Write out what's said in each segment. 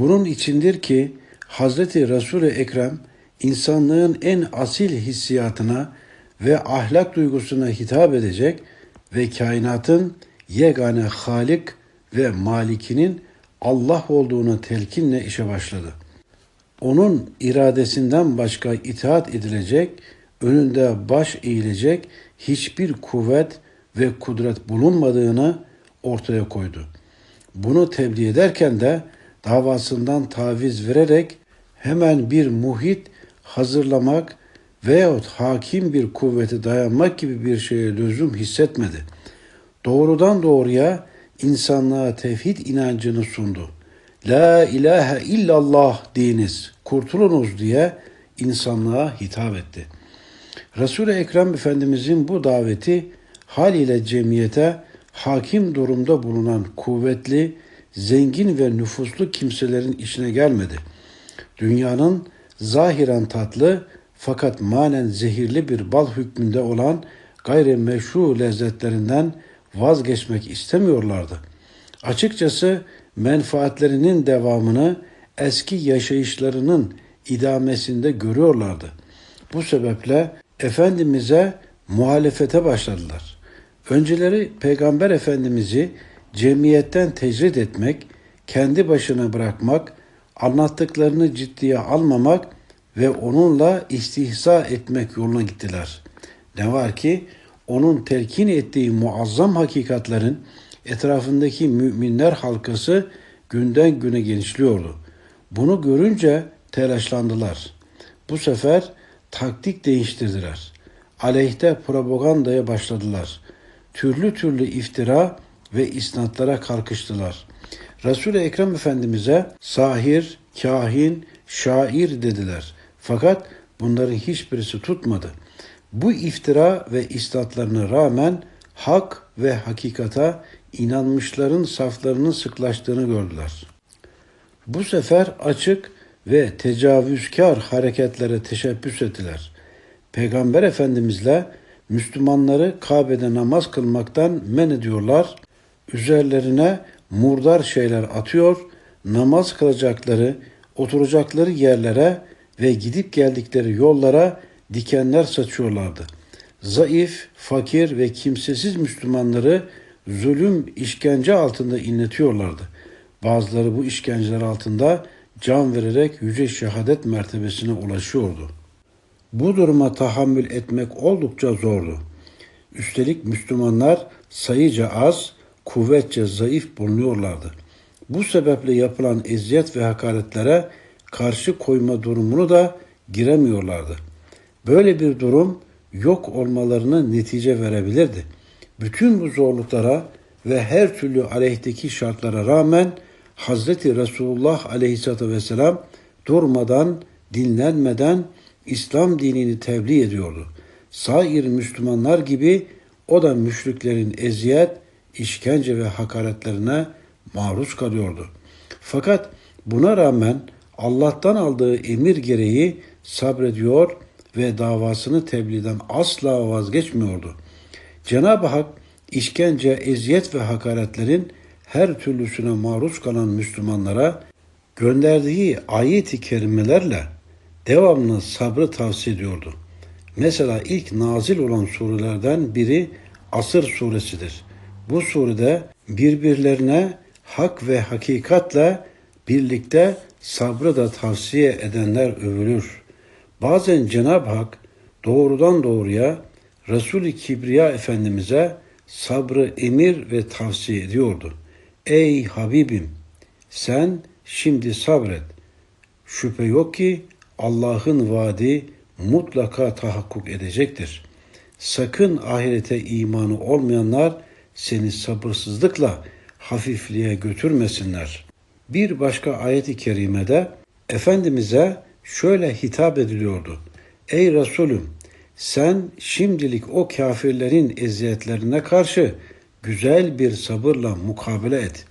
Bunun içindir ki Hazreti Resul-i Ekrem insanlığın en asil hissiyatına ve ahlak duygusuna hitap edecek ve kainatın yegane Halik ve Malikinin Allah olduğunu telkinle işe başladı. Onun iradesinden başka itaat edilecek, önünde baş eğilecek hiçbir kuvvet ve kudret bulunmadığını ortaya koydu. Bunu tebliğ ederken de davasından taviz vererek hemen bir muhit hazırlamak veyahut hakim bir kuvvete dayanmak gibi bir şeye lüzum hissetmedi. Doğrudan doğruya insanlığa tevhid inancını sundu. La ilahe illallah deyiniz, kurtulunuz diye insanlığa hitap etti. Resul-i Ekrem Efendimizin bu daveti haliyle cemiyete hakim durumda bulunan kuvvetli, zengin ve nüfuslu kimselerin işine gelmedi. Dünyanın zahiren tatlı fakat manen zehirli bir bal hükmünde olan gayrimeşru lezzetlerinden vazgeçmek istemiyorlardı. Açıkçası menfaatlerinin devamını eski yaşayışlarının idamesinde görüyorlardı. Bu sebeple Efendimiz'e muhalefete başladılar. Önceleri Peygamber Efendimiz'i cemiyetten tecrit etmek, kendi başına bırakmak, anlattıklarını ciddiye almamak ve onunla istihza etmek yoluna gittiler. Ne var ki onun telkin ettiği muazzam hakikatlerin etrafındaki müminler halkası günden güne genişliyordu. Bunu görünce telaşlandılar. Bu sefer taktik değiştirdiler. Aleyhte propagandaya başladılar. Türlü türlü iftira ve isnatlara kalkıştılar. Resul-i Ekrem Efendimiz'e sahir, kahin, şair dediler. Fakat bunların hiçbirisi tutmadı. Bu iftira ve isnatlarına rağmen hak ve hakikata inanmışların saflarının sıklaştığını gördüler. Bu sefer açık ve tecavüzkar hareketlere teşebbüs ettiler. Peygamber Efendimizle Müslümanları Kabe'de namaz kılmaktan men ediyorlar. Üzerlerine murdar şeyler atıyor, namaz kılacakları, oturacakları yerlere ve gidip geldikleri yollara dikenler saçıyorlardı. Zayıf, fakir ve kimsesiz Müslümanları zulüm, işkence altında inletiyorlardı. Bazıları bu işkenceler altında can vererek yüce şehadet mertebesine ulaşıyordu. Bu duruma tahammül etmek oldukça zordu. Üstelik Müslümanlar sayıca az, kuvvetçe zayıf bulunuyorlardı. Bu sebeple yapılan eziyet ve hakaretlere karşı koyma durumunu da giremiyorlardı. Böyle bir durum yok olmalarını netice verebilirdi. Bütün bu zorluklara ve her türlü aleyhteki şartlara rağmen Hazreti Resulullah aleyhissalatü vesselam durmadan, dinlenmeden İslam dinini tebliğ ediyordu. Sair Müslümanlar gibi o da müşriklerin eziyet, işkence ve hakaretlerine maruz kalıyordu. Fakat buna rağmen Allah'tan aldığı emir gereği sabrediyor ve davasını tebliğden asla vazgeçmiyordu. Cenab-ı Hak işkence, eziyet ve hakaretlerin her türlüsüne maruz kalan Müslümanlara gönderdiği ayet-i kerimelerle devamlı sabrı tavsiye ediyordu. Mesela ilk nazil olan surelerden biri Asır suresidir. Bu surede birbirlerine hak ve hakikatle birlikte sabrı da tavsiye edenler övülür. Bazen Cenab-ı Hak doğrudan doğruya Resul-i Kibriya Efendimiz'e sabrı emir ve tavsiye ediyordu. Ey Habibim sen şimdi sabret. Şüphe yok ki Allah'ın vaadi mutlaka tahakkuk edecektir. Sakın ahirete imanı olmayanlar seni sabırsızlıkla hafifliğe götürmesinler. Bir başka ayet-i kerimede Efendimiz'e şöyle hitap ediliyordu. Ey Resulüm sen şimdilik o kafirlerin eziyetlerine karşı güzel bir sabırla mukabele et.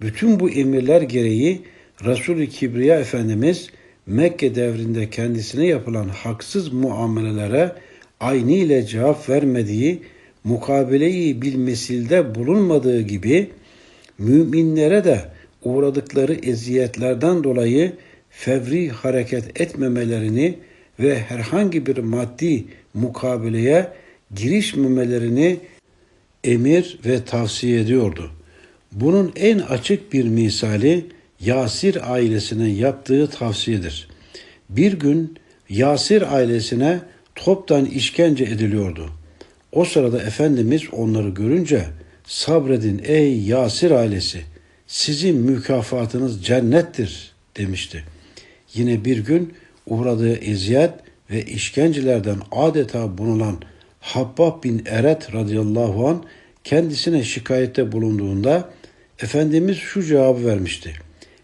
Bütün bu emirler gereği Resul-i Kibriya Efendimiz Mekke devrinde kendisine yapılan haksız muamelelere aynı ile cevap vermediği, mukabeleyi bilmesilde bulunmadığı gibi müminlere de uğradıkları eziyetlerden dolayı fevri hareket etmemelerini ve herhangi bir maddi mukabeleye girişmemelerini emir ve tavsiye ediyordu. Bunun en açık bir misali Yasir ailesine yaptığı tavsiyedir. Bir gün Yasir ailesine toptan işkence ediliyordu. O sırada Efendimiz onları görünce sabredin ey Yasir ailesi sizin mükafatınız cennettir demişti. Yine bir gün uğradığı eziyet ve işkencelerden adeta bunulan Habbab bin Eret radıyallahu an kendisine şikayette bulunduğunda Efendimiz şu cevabı vermişti.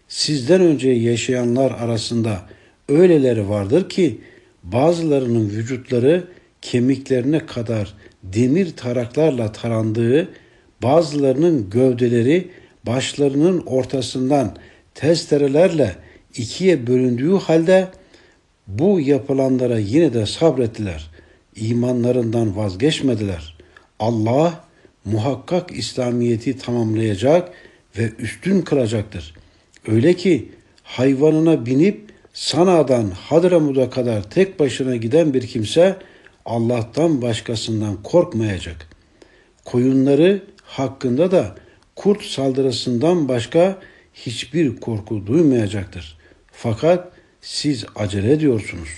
Sizden önce yaşayanlar arasında öyleleri vardır ki bazılarının vücutları kemiklerine kadar demir taraklarla tarandığı, bazılarının gövdeleri başlarının ortasından testerelerle ikiye bölündüğü halde bu yapılanlara yine de sabrettiler. İmanlarından vazgeçmediler. Allah muhakkak İslamiyeti tamamlayacak ve üstün kılacaktır. Öyle ki hayvanına binip Sana'dan Hadramut'a kadar tek başına giden bir kimse Allah'tan başkasından korkmayacak. Koyunları hakkında da kurt saldırısından başka hiçbir korku duymayacaktır. Fakat siz acele ediyorsunuz.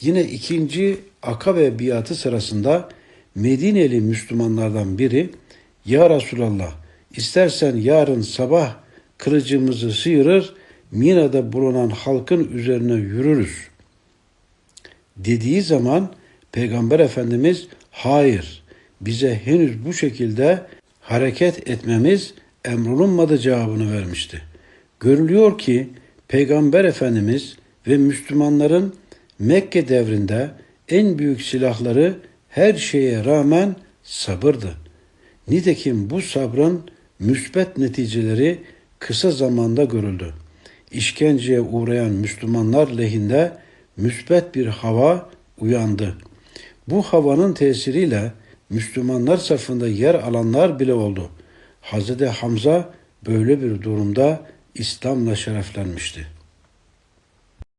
Yine ikinci Akabe biatı sırasında Medineli Müslümanlardan biri Ya Resulallah istersen yarın sabah kılıcımızı sıyırır Mina'da bulunan halkın üzerine yürürüz dediği zaman Peygamber Efendimiz hayır bize henüz bu şekilde hareket etmemiz emrolunmadı cevabını vermişti. Görülüyor ki Peygamber Efendimiz ve Müslümanların Mekke devrinde en büyük silahları her şeye rağmen sabırdı. Nitekim bu sabrın müsbet neticeleri kısa zamanda görüldü. İşkenceye uğrayan Müslümanlar lehinde müsbet bir hava uyandı. Bu havanın tesiriyle Müslümanlar safında yer alanlar bile oldu. Hazreti Hamza böyle bir durumda İslam'la şereflenmişti.